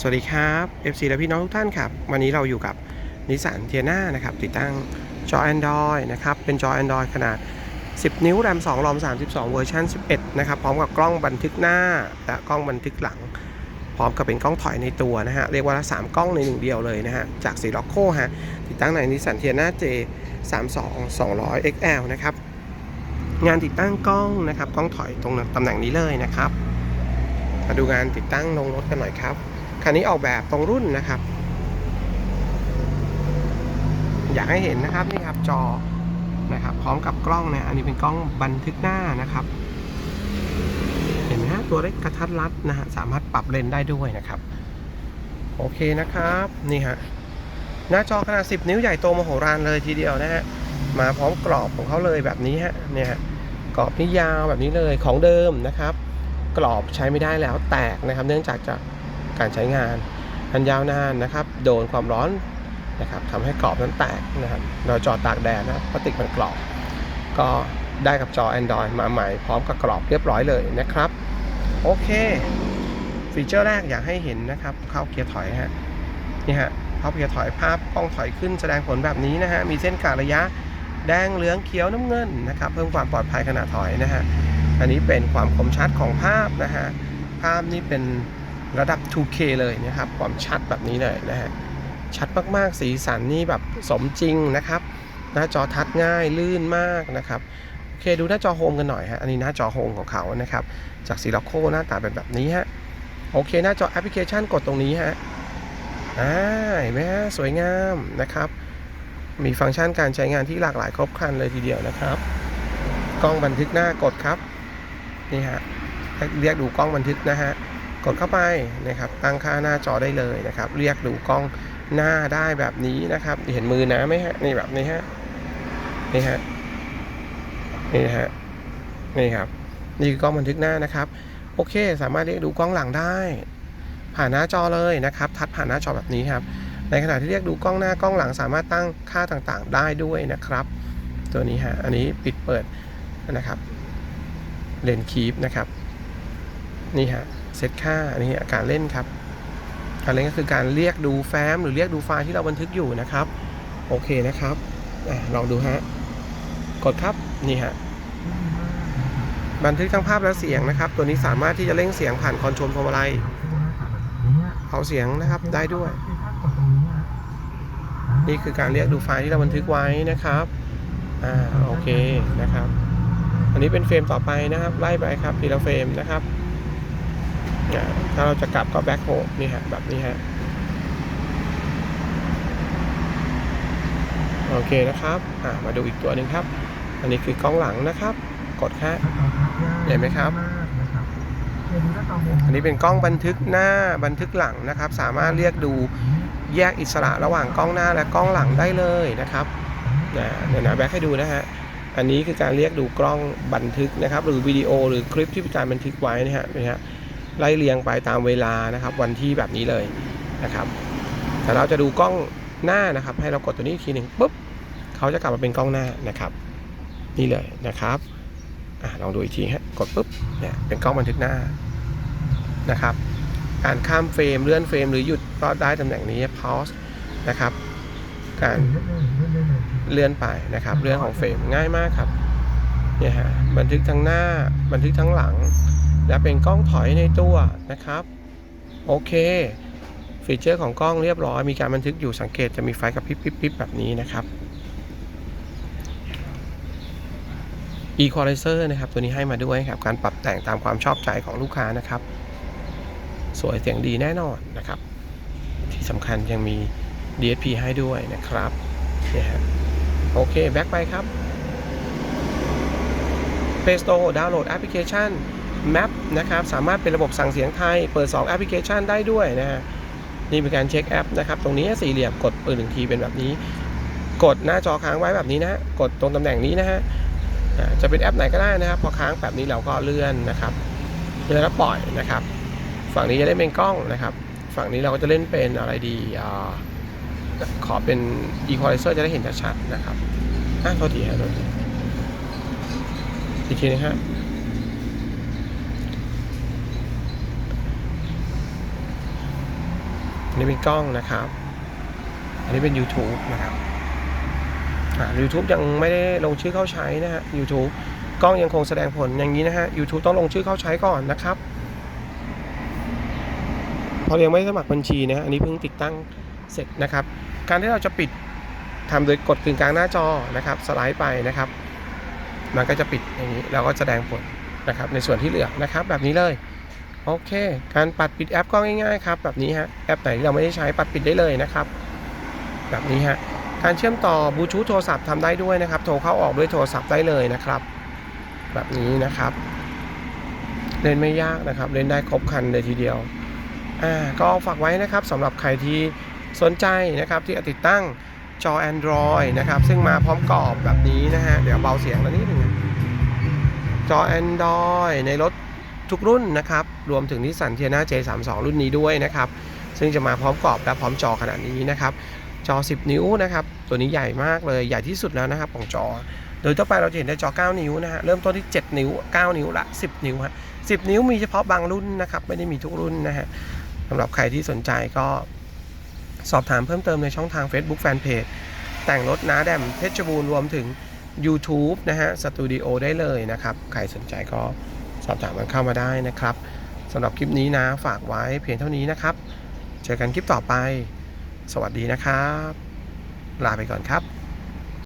สวัสดีครับ FC และพี่น้องทุกท่านครับ วันนี้เราอยู่กับนิสสันเทียนานะครับ ติดตั้งจอ Android นะครับ เป็นจอ Android ขนาด 10 นิ้วแรม2รอม32 เวอร์ชัน11 นะครับ พร้อมกับกล้องบันทึกหน้า และกล้องบันทึกหลัง พร้อมกับเป็นกล้องถอยในตัวนะฮะ เรียกว่า 3 กล้องในหนึ่งเดียวเลยนะฮะ จากสีล็อกโคฮะ ติดตั้งในนิสสันเทียนา J 32 200 XL นะครับ งานติดตั้งกล้องนะครับ กล้องถอยตรงตำแหน่งนี้เลยนะครับ มาดูงานติดตั้งลงรถกันหน่อยครับ คันนี้ออกแบบตรงรุ่นนะครับ อยากให้เห็นนะครับนี่ครับจอนะครับ พร้อมกับกล้องเนี่ยอันนี้เป็นกล้องบันทึกหน้านะครับ เห็นไหมฮะตัวเล็กกระทัดรัดนะฮะสามารถปรับเลนส์ได้ด้วยนะครับ โอเคนะครับนี่ฮะหน้าจอขนาด 10 นิ้วใหญ่โตมโหฬารเลยทีเดียวนะฮะมาพร้อมกรอบของเขาเลยแบบนี้ฮะเนี่ยฮะกรอบนี่ยาวแบบนี้เลยของเดิมนะครับ กรอบใช้ไม่ได้แล้วแตกนะครับ เนื่องจากจา การใช้งานอันยาวนานนะครับ โดนความร้อนนะครับทำให้กรอบนั้นแตกนะครับเราจอตากแดดนะพลาสติกมันกรอบ ก็ได้กับจอ Android มาใหม่พร้อมกับกรอบเรียบร้อยเลยนะครับ โอเค ฟีเจอร์แรกอยากให้เห็นนะครับ เข้าเกียร์ถอยฮะนี่ฮะเข้าเกียร์ถอยภาพกล้องถอยขึ้นแสดงผลแบบนี้นะฮะมีเส้นกาดระยะแดงเหลืองเขียวน้ำเงินนะครับ เพิ่มความปลอดภัยขณะถอยนะฮะอันนี้เป็นความคมชัดของภาพนะฮะภาพนี่เป็น ระดับ 2K เลยนะครับความชัดแบบนี้เลยนะฮะชัดมากๆสีสันนี่แบบสมจริงนะครับ หน้าจอทัดง่ายลื่นมากนะครับโอเคดูหน้าจอโฮมกันหน่อยฮะอันนี้หน้าจอโฮมของเขานะครับ จากซีล็อกโคหน้าตาเป็นแบบนี้ฮะโอเคหน้าจอแอปพลิเคชันกดตรงนี้ฮะอ่าเห็นไหมฮะสวยงามนะครับ มีฟังก์ชันการใช้งานที่หลากหลายครบครันเลยทีเดียวนะครับกล้องบันทึกหน้ากดครับนี่ฮะเรียกดูกล้องบันทึกนะฮะ กดเข้าไปนะครับตั้งค่าหน้าจอได้เลยนะครับ เรียกดูกล้องหน้าได้แบบนี้นะครับ เห็นมือนะไหมฮะนี่แบบนี้ฮะนี่ฮะนี่ฮะนี่ครับนี่คือกล้องบันทึกหน้านะครับ โอเค สามารถเรียกดูกล้องหลังได้ ผ่านหน้าจอเลยนะครับ ทัดผ่านหน้าจอแบบนี้ครับ ในขณะที่เรียกดูกล้องหน้ากล้องหลังสามารถตั้งค่าต่างๆ ได้ด้วยนะครับ ตัวนี้ฮะอันนี้ปิดเปิดนะครับเลนคีปนะครับ นี่ฮะ เซตค่าอันนี้การเล่นครับการเล่นก็คือการเรียกดูแฟ้มหรือเรียกดูไฟล์ที่เราบันทึกอยู่นะครับโอเคนะครับอลองดูฮะกดครับนี่ฮะบันทึกทั้งภาพและเสียงนะครับ ตัวนี้สามารถที่จะเร่งเสียงผ่านคอนโทรลพวงมาลัยเอาเสียงนะครับได้ด้วย นี่คือการเรียกดูไฟล์ที่เราบันทึกไว้นะครับอ่าโอเคนะครับ อันนี้เป็นเฟรมต่อไปนะครับ ไล่ไปครับทีละเฟรมนะครับ ถ้าเราจะกลับก็แบ็คโฮนี่ฮะแบบนี้ฮะโอเคนะครับมาดูอีกตัวหนึ่งครับ อันนี้คือกล้องหลังนะครับ กดค่ะเห็นไหมครับ อันนี้เป็นกล้องบันทึกหน้าบันทึกหลังนะครับ สามารถเรียกดูแยกอิสระระหว่างกล้องหน้าและกล้องหลังได้เลยนะครับเดี๋ยวนะแบ็คให้ดูนะฮะอันนี้คือการเรียกดูกล้องบันทึกนะครับ หรือวิดีโอหรือคลิปที่เป็นการบันทึกไว้นะฮะนะฮะ ไล่เรียงไปตามเวลานะครับ วันที่แบบนี้เลยนะครับแต่เราจะดูกล้องหน้านะครับ ให้เรากดตัวนี้อีกทีหนึ่งปุ๊บเขาจะกลับมาเป็นกล้องหน้านะครับ นี่เลยนะครับอลองดูอีกทีฮะกดปุ๊บเนี่ยเป็นกล้องบันทึกหน้านะครับ การข้ามเฟรมเลื่อนเฟรมหรือหยุดก็ได้ตำแหน่งนี้ pause นะครับ การเลื่อนไปนะครับ เรื่องของเฟรมง่ายมากครับเนี่ยฮะบันทึกทั้งหน้าบันทึกทั้งหลัง และเป็นกล้องถอยในตัวนะครับ โอเค ฟีเจอร์ของกล้องเรียบร้อย มีการบันทึกอยู่สังเกตจะมีไฟกระพริบพริบพริบแบบนี้นะครับ Equalizer นะครับ ตัวนี้ให้มาด้วยครับ การปรับแต่งตามความชอบใจของลูกค้านะครับ สวยเสียงดีแน่นอนนะครับ ที่สำคัญยังมี DSP ให้ด้วยนะครับเนี่ยฮะโอเค แบ็คไปครับ Play Store ดาวน์โหลดแอปพลิเคชัน Map นะครับ สามารถเป็นระบบสั่งเสียงไทย เปิด 2 แอปพลิเคชันได้ด้วยนะฮะ นี่เป็นการเช็คแอปนะครับ ตรงนี้สี่เหลี่ยมกดปืนหนึ่งทีเป็นแบบนี้ กดหน้าจอค้างไว้แบบนี้นะ กดตรงตำแหน่งนี้นะฮะ จะเป็นแอปไหนก็ได้นะครับ พอค้างแบบนี้เราก็เลื่อนนะครับ เลื่อนแล้วปล่อยนะครับ ฝั่งนี้จะเล่นเป็นกล้องนะครับ ฝั่งนี้เราก็จะเล่นเป็นอะไรดีอขอเป็น equalizer จะได้เห็นชัดๆนะครับอะโทษทีฮะโทษทีอีกทีนะฮะ อันนี้เป็นกล้องนะครับ อันนี้เป็น YouTube นะครับอ่า YouTube ยังไม่ได้ลงชื่อเข้าใช้นะฮะ YouTube กล้องยังคงแสดงผลอย่างนี้นะฮะ YouTube ต้องลงชื่อเข้าใช้ก่อนนะครับเรายังไม่สมัครบัญชีนะฮะอันนี้เพิ่งติดตั้งเสร็จนะครับ การที่เราจะปิดทำโดยกดกึ่งกลางหน้าจอนะครับสไลด์ไปนะครับ มันก็จะปิดอย่างนี้แล้วก็แสดงผลนะครับในส่วนที่เหลือนะครับแบบนี้เลย โอเค การปัดปิดแอปก็ง่ายๆครับแบบนี้ฮะ แอปไหนเราไม่ได้ใช้ปัดปิดได้เลยนะครับ แบบนี้ฮะ การเชื่อมต่อบลูทูธโทรศัพท์ทำได้ด้วยนะครับ โทรเข้าออกด้วยโทรศัพท์ได้เลยนะครับ แบบนี้นะครับ เล่นไม่ยากนะครับ เล่นได้ครบครันเลยทีเดียว อ่า ก็ฝากไว้นะครับสำหรับใครที่สนใจนะครับที่จะติดตั้งจอ Android นะครับ ซึ่งมาพร้อมกรอบแบบนี้นะฮะ เดี๋ยวเบาเสียงแล้วนิดหนึงจอ Android ในรถทุกรุ่นนะครับ รวมถึงนิสสันเทียนา J32 รุ่นนี้ด้วยนะครับ ซึ่งจะมาพร้อมกรอบและพร้อมจอขนาดนี้นะครับ จอ 10 นิ้วนะครับ ตัวนี้ใหญ่มากเลย ใหญ่ที่สุดแล้วนะครับของจอ โดยทั่วไปเราจะเห็นได้จอ 9 นิ้วนะฮะ เริ่มต้นที่ 7 นิ้ว 9 นิ้วละ 10 นิ้วฮะ 10 นิ้วมีเฉพาะบางรุ่นนะครับ ไม่ได้มีทุกรุ่นนะฮะสำหรับใครที่สนใจก็สอบถามเพิ่มเติมในช่องทาง Facebook Fanpage แต่งรถน้าแดมเพชรบูรณ์รวมถึง YouTube นะฮะสตูดิโอได้เลยนะครับ ใครสนใจก็สอบถามกันเข้ามาได้นะครับ สำหรับคลิปนี้นะ ฝากไว้เพียงเท่านี้นะครับ เจอกันคลิปต่อไป สวัสดีนะครับ ลาไปก่อนครับ